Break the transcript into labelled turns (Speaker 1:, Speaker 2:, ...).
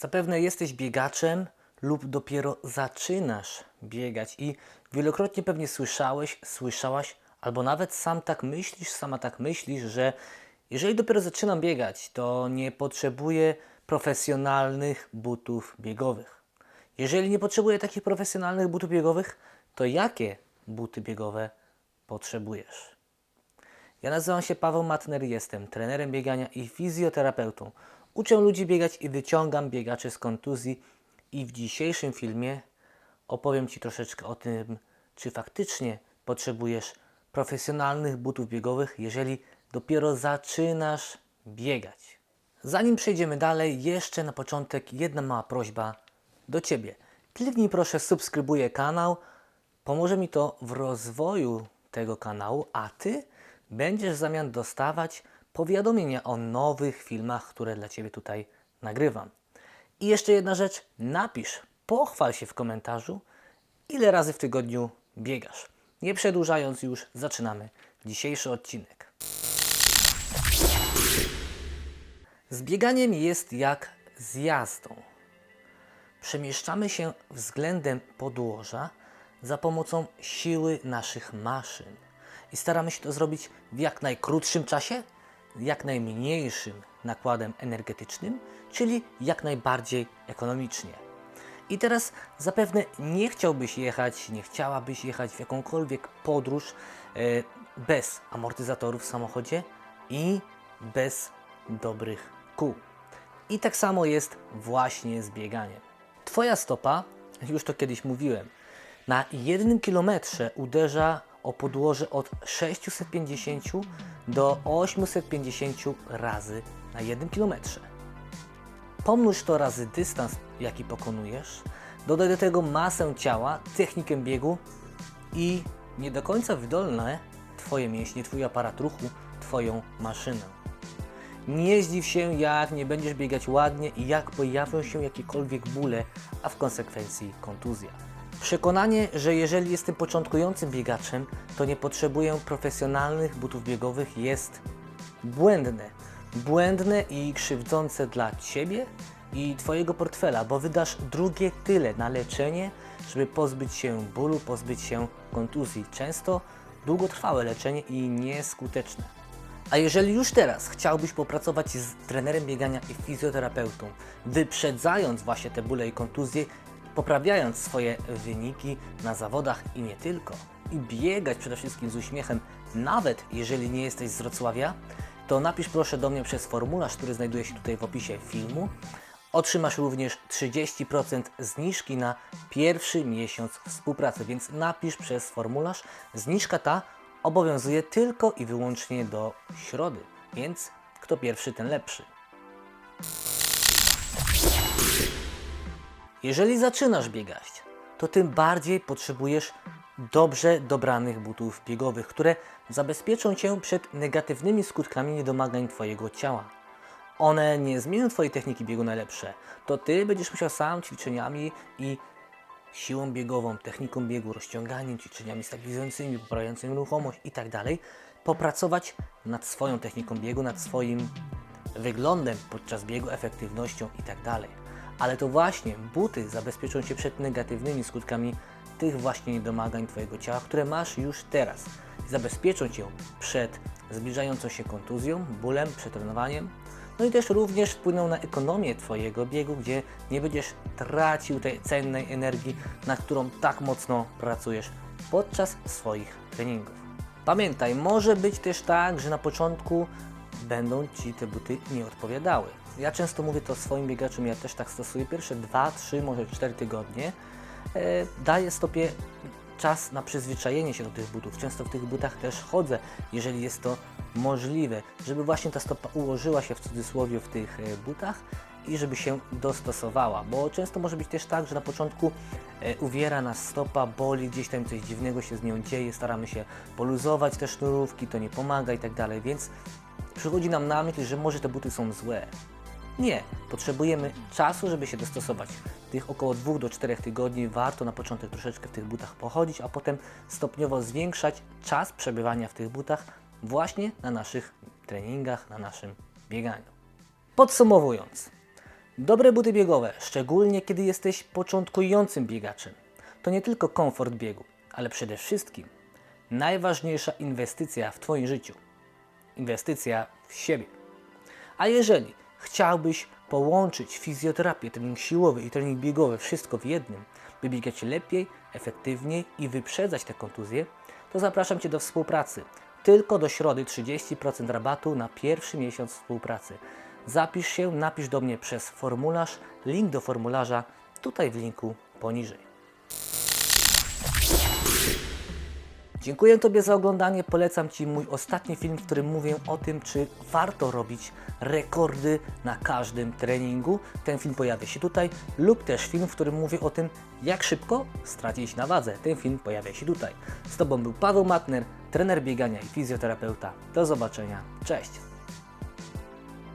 Speaker 1: Zapewne jesteś biegaczem lub dopiero zaczynasz biegać i wielokrotnie pewnie słyszałeś, słyszałaś, albo nawet sam tak myślisz, sama tak myślisz, że jeżeli dopiero zaczynam biegać, to nie potrzebuję profesjonalnych butów biegowych. Jeżeli nie potrzebuję takich profesjonalnych butów biegowych, to jakie buty biegowe potrzebujesz? Ja nazywam się Paweł Matner, jestem trenerem biegania i fizjoterapeutą. Uczę ludzi biegać i wyciągam biegaczy z kontuzji i w dzisiejszym filmie opowiem Ci troszeczkę o tym, czy faktycznie potrzebujesz profesjonalnych butów biegowych, jeżeli dopiero zaczynasz biegać. Zanim przejdziemy dalej, jeszcze na początek jedna mała prośba do Ciebie. Kliknij proszę subskrybuję kanał, Pomoże mi to w rozwoju tego kanału, a Ty będziesz w zamian dostawać powiadomienia o nowych filmach, które dla Ciebie tutaj nagrywam. I jeszcze jedna rzecz, napisz, pochwal się w komentarzu, ile razy w tygodniu biegasz. Nie przedłużając już, zaczynamy dzisiejszy odcinek. Z bieganiem jest jak z jazdą. Przemieszczamy się względem podłoża za pomocą siły naszych maszyn i staramy się to zrobić w jak najkrótszym czasie, jak najmniejszym nakładem energetycznym, czyli jak najbardziej ekonomicznie. I teraz zapewne nie chciałbyś jechać, nie chciałabyś jechać w jakąkolwiek podróż e, bez amortyzatorów w samochodzie i bez dobrych kół. I tak samo jest właśnie z bieganiem. Twoja stopa, już to kiedyś mówiłem, na jednym kilometrze uderza o podłoże od 650 do 850 razy na jednym kilometrze. Pomnóż to razy dystans, jaki pokonujesz, dodaj do tego masę ciała, technikę biegu i nie do końca wydolne Twoje mięśnie, Twój aparat ruchu, Twoją maszynę. Nie zdziw się, jak nie będziesz biegać ładnie i jak pojawią się jakiekolwiek bóle, a w konsekwencji kontuzja. Przekonanie, że jeżeli jestem początkującym biegaczem, to nie potrzebuję profesjonalnych butów biegowych jest błędne. Błędne i krzywdzące dla Ciebie i Twojego portfela, bo wydasz drugie tyle na leczenie, żeby pozbyć się bólu, pozbyć się kontuzji. Często długotrwałe leczenie i nieskuteczne. A jeżeli już teraz chciałbyś popracować z trenerem biegania i fizjoterapeutą, wyprzedzając właśnie te bóle i kontuzje, poprawiając swoje wyniki na zawodach i nie tylko, i biegać przede wszystkim z uśmiechem, nawet jeżeli nie jesteś z Wrocławia, to napisz proszę do mnie przez formularz, który znajduje się tutaj w opisie filmu. Otrzymasz również 30% zniżki na pierwszy miesiąc współpracy, więc napisz przez formularz. Zniżka ta obowiązuje tylko i wyłącznie do środy, więc kto pierwszy, ten lepszy. Jeżeli zaczynasz biegać, to tym bardziej potrzebujesz dobrze dobranych butów biegowych, które zabezpieczą Cię przed negatywnymi skutkami niedomagań Twojego ciała. One nie zmienią Twojej techniki biegu na lepsze. To Ty będziesz musiał sam ćwiczeniami i siłą biegową, techniką biegu, rozciąganiem, ćwiczeniami stabilizującymi, poprawiającymi ruchomość itd. popracować nad swoją techniką biegu, nad swoim wyglądem podczas biegu, efektywnością itd. Ale to właśnie buty zabezpieczą Cię przed negatywnymi skutkami tych właśnie niedomagań Twojego ciała, które masz już teraz. Zabezpieczą Cię przed zbliżającą się kontuzją, bólem, przetrenowaniem, no i też również wpłyną na ekonomię Twojego biegu, gdzie nie będziesz tracił tej cennej energii, na którą tak mocno pracujesz podczas swoich treningów. Pamiętaj, może być też tak, że na początku będą Ci te buty nie odpowiadały. Ja często mówię to swoim biegaczom, ja też tak stosuję. Pierwsze 2, 3, może 4 tygodnie e, daję stopie czas na przyzwyczajenie się do tych butów. Często w tych butach też chodzę, jeżeli jest to możliwe, żeby właśnie ta stopa ułożyła się w cudzysłowie w tych e, butach i żeby się dostosowała, bo często może być też tak, że na początku e, uwiera nas stopa, boli, gdzieś tam coś dziwnego się z nią dzieje, staramy się poluzować te sznurówki, to nie pomaga i tak dalej, więc przychodzi nam na myśl, że może te buty są złe. Nie, potrzebujemy czasu, żeby się dostosować. Tych około 2 do 4 tygodni warto na początek troszeczkę w tych butach pochodzić, a potem stopniowo zwiększać czas przebywania w tych butach właśnie na naszych treningach, na naszym bieganiu. Podsumowując, Dobre buty biegowe, szczególnie kiedy jesteś początkującym biegaczem, to nie tylko komfort biegu, ale przede wszystkim najważniejsza inwestycja w Twoim życiu. Inwestycja w siebie. A jeżeli chciałbyś połączyć fizjoterapię, trening siłowy i trening biegowy, wszystko w jednym, by biegać lepiej, efektywniej i wyprzedzać te kontuzje, to zapraszam Cię do współpracy. Tylko do środy 30% rabatu na pierwszy miesiąc współpracy. Zapisz się, napisz do mnie przez formularz, link do formularza tutaj w linku poniżej. Dziękuję Tobie za oglądanie. Polecam Ci mój ostatni film, w którym mówię o tym, czy warto robić rekordy na każdym treningu. Ten film pojawia się tutaj, lub też film, w którym mówię o tym, jak szybko stracić na wadze. Ten film pojawia się tutaj. Z Tobą był Paweł Matner, trener biegania i fizjoterapeuta. Do zobaczenia. Cześć!